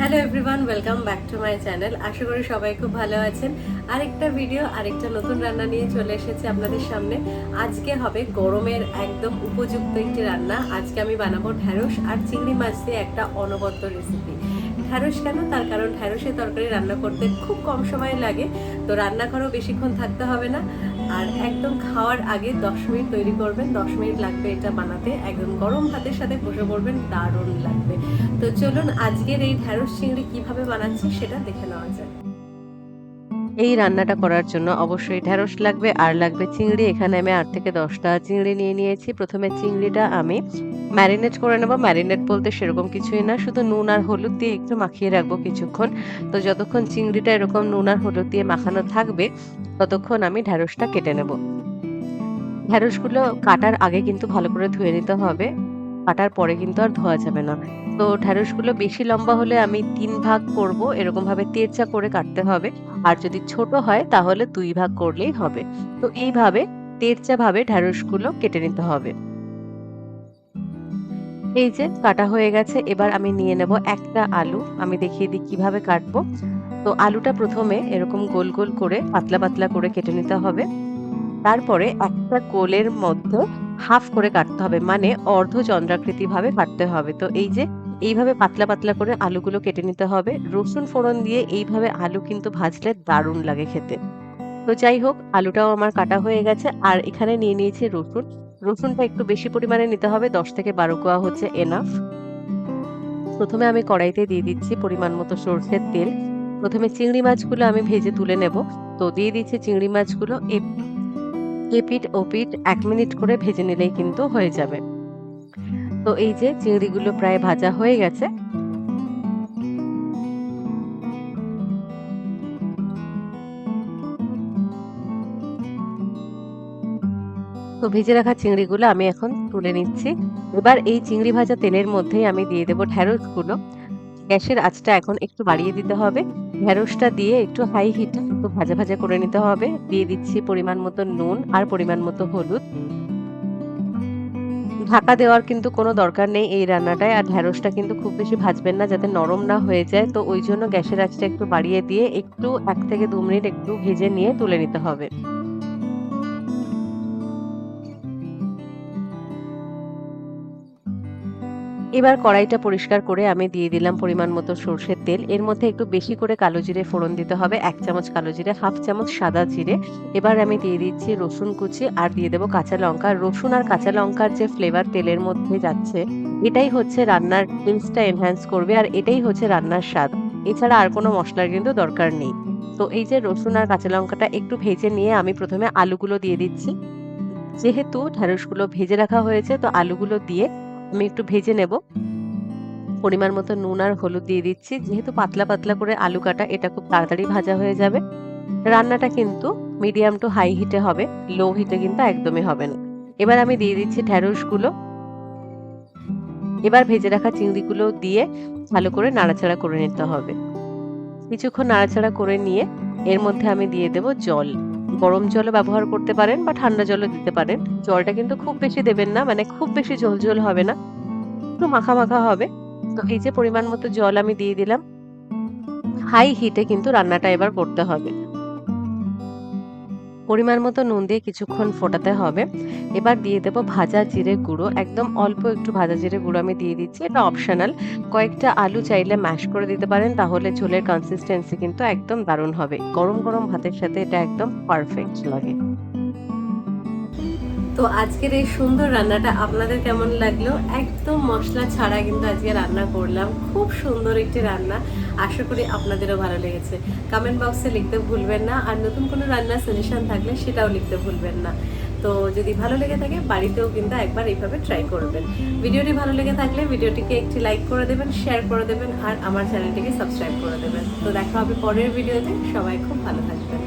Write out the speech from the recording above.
Hello everyone welcome back to my channel আশা করি সবাই খুব ভালো আছেন। আরেকটা ভিডিও আরেকটা নতুন রান্না নিয়ে চলে এসেছি আপনাদের সামনে। আজকে হবে গরমের একদম উপযুক্ত একটি রান্না। আজকে আমি বানাবো ঢ্যাঁড়স আর চিংড়ি মাছ দিয়ে একটা অনবদ্য রেসিপি ঢ্যাঁড়স কেন? তার কারণ ঢ্যাঁড়সের তরকারি রান্না করতে খুব কম সময় লাগে। তো রান্না করেও বেশিক্ষণ থাকতে হবে না। আর একদম খাওয়ার আগে দশ মিনিট তৈরি করবেন, দশ মিনিট লাগবে এটা বানাতে। একদম গরম ভাতের সাথে বসে পড়বেন, দারুণ লাগবে। তো চলুন আজকের এই ঢ্যাঁড়স চিংড়ি কীভাবে বানাচ্ছি সেটা দেখে নেওয়া যায় এই রান্নাটা করার জন্য অবশ্যই ঢ্যাঁড়স লাগবে, আর লাগবে চিংড়ি। এখানে আমি আট থেকে দশটা চিংড়ি নিয়ে নিয়েছি। প্রথমে চিংড়িটা আমি ম্যারিনেট করে নেব। ম্যারিনেট বলতে সেরকম কিছুই না, শুধু নুন আর হলুদ দিয়ে একটু মাখিয়ে রাখব কিছুক্ষণ। তো যতক্ষণ চিংড়িটা এরকম নুন আর হলুদ দিয়ে মাখানো থাকবে, ততক্ষণ আমি ঢ্যাঁড়সটা কেটে নেব। ঢ্যাঁড়সগুলো কাটার আগে কিন্তু ভালো করে ধুয়ে নিতে হবে। কাটার পরে কিন্তু আর ধোয়া যাবে না। তো ঢ্যাঁড়সগুলো বেশি লম্বা হলে আমি তিন ভাগ করব এরকম ভাবে তেরচা করে কাটতে হবে। আর যদি ছোট হয় তাহলে দুই ভাগ করলেই হবে। তো এইভাবে তেরচা ভাবে ঢ্যাঁড়সগুলো কেটে নিতে হবে। এই যে কাটা হয়ে গেছে, এবার আমি নিয়ে নেব একটা আলু। আমি দেখিয়ে দিই কীভাবে কাটবো। তো আলুটা প্রথমে এরকম গোল গোল করে, পাতলা পাতলা করে কেটে নিতে হবে। তারপরে একটা গোলের মধ্যে হাফ করে কাটতে হবে। মানে অর্ধ চন্দ্রাকৃতি ভাবে কাটতে হবে। তো এই যে, এইভাবে পাতলা পাতলা করে আলুগুলো কেটে নিতে হবে। রসুন ফোড়ন দিয়ে এইভাবে আলু কিন্তু ভাজলে দারুণ লাগে খেতে। তো যাই হোক, আলুটাও আমার কাটা হয়ে গেছে। আর এখানে নিয়ে নিয়েছি রসুন। রসুনটা একটু বেশি পরিমাণে নিতে হবে। দশ থেকে বারো কোয়া হচ্ছে এনাফ প্রথমে আমি কড়াইতে দিয়ে দিচ্ছি পরিমাণ মতো সর্ষের তেল। প্রথমে চিংড়ি মাছগুলো আমি ভেজে তুলে নেব। তো দিয়ে দিচ্ছি চিংড়ি মাছগুলো। এপিট ওপিট এক মিনিট করে ভেজে নিলেই কিন্তু হয়ে যাবে। তো এই যে চিংড়িগুলো প্রায় ভাজা হয়ে গেছে। তো ভেজে রাখা চিংড়িগুলো আমি এখন তুলে নিচ্ছি। এবার এই চিংড়ি ভাজা তেলের মধ্যেই আমি দিয়ে দেবো ঢ্যাঁড়সগুলো গ্যাসের আঁচটা এখন একটু বাড়িয়ে দিতে হবে। ঢ্যাঁড়সটা দিয়ে একটু হাই হিটে একটু ভাজা ভাজা করে নিতে হবে। দিয়ে দিচ্ছি পরিমাণ মতো নুন আর পরিমাণ মতো হলুদ। ঢাকা দেওয়ার কিন্তু কোনো দরকার নেই এই রান্নাটায়। আর ঢেঁড়সটা কিন্তু খুব বেশি ভাজবেন না যাতে নরম না হয়ে যায়। তো ওই জন্য গ্যাসের আঁচটা একটু বাড়িয়ে দিয়ে একটু এক থেকে দু মিনিট একটু ভেজে নিয়ে তুলে নিতে হবে। এবার কড়াইটা পরিষ্কার করে আমি দিয়ে দিলাম পরিমাণ মতো সর্ষের তেল। এর মধ্যে একটু বেশি করে কালো জিরে ফোড়ন দিতে হবে, এক চামচ কালো জিরে, হাফ চামচ সাদা জিরে। এবার আমি দিয়ে দিচ্ছি রসুন কুচি আর দিয়ে দেবো কাঁচা লঙ্কা। রসুন আর কাঁচা লঙ্কার যে ফ্লেভার তেলের মধ্যে যাচ্ছে, এটাই হচ্ছে রান্নার টেস্টটা এনহ্যান্স করবে আর এটাই হচ্ছে রান্নার স্বাদ। এছাড়া আর কোনো মশলার কিন্তু দরকার নেই। তো এই যে রসুন আর কাঁচা লঙ্কাটা একটু ভেজে নিয়ে আমি প্রথমে আলুগুলো দিয়ে দিচ্ছি। যেহেতু ঢ্যাঁড়সগুলো ভেজে রাখা হয়েছে, তো আলুগুলো দিয়ে আমি একটু ভেজে নেব। পরিমাণ মতো নুন আর হলুদ দিয়ে দিচ্ছি। যেহেতু পাতলা পাতলা করে আলু কাটা, এটা খুব তাড়াতাড়ি ভাজা হয়ে যাবে। রান্নাটা কিন্তু মিডিয়াম টু হাই হিটে হবে, লো হিটে কিন্তু একদমই হবে না। এবার আমি দিয়ে দিচ্ছি ঢ্যাঁড়সগুলো এবার ভেজে রাখা চিংড়িগুলো দিয়ে ভালো করে নাড়াচাড়া করে নিতে হবে। কিছুক্ষণ নাড়াচাড়া করে নিয়ে এর মধ্যে আমি দিয়ে দেব জল। গরম জলও ব্যবহার করতে পারেন বা ঠান্ডা জলও দিতে পারেন। জলটা কিন্তু খুব বেশি দেবেন না মানে খুব বেশি ঝোল ঝোল হবে না। একটু মাখা মাখা হবে। তো এই যে পরিমাণ মতো জল আমি দিয়ে দিলাম। হাই হিটে কিন্তু রান্নাটা এবার করতে হবে। পরিমাণ মতো নুন দিয়ে কিছুক্ষণ ফোটাতে হবে। এবার দিয়ে দেবো ভাজা জিরে গুঁড়ো। একদম অল্প একটু ভাজা জিরে গুঁড়ো আমি দিয়ে দিচ্ছি। এটা অপশনাল কয়েকটা আলু চাইলে ম্যাশ করে দিতে পারেন, তাহলে ঝোলের কনসিস্টেন্সি কিন্তু একদম দারুণ হবে। গরম গরম ভাতের সাথে এটা একদম পারফেক্ট লাগে। তো আজকের এই সুন্দর রান্নাটা আপনাদের কেমন লাগল? একদম মশলা ছাড়া কিন্তু আজকে রান্না করলাম। খুব সুন্দর একটি রান্না। আশা করি আপনাদেরও ভালো লেগেছে। কমেন্ট বক্সে লিখতে ভুলবেন না। আর নতুন কোনো রান্নার সাজেশন থাকলে সেটাও লিখতে ভুলবেন না। তো যদি ভালো লেগে থাকে, বাড়িতেও কিন্তু একবার এইভাবে ট্রাই করবেন। ভিডিওটি ভালো লেগে থাকলে ভিডিওটিকে একটি লাইক করে দেবেন শেয়ার করে দেবেন, আর আমার চ্যানেলটিকে সাবস্ক্রাইব করে দেবেন। তো দেখা হবে পরের ভিডিওতে। সবাই খুব ভালো থাকবেন।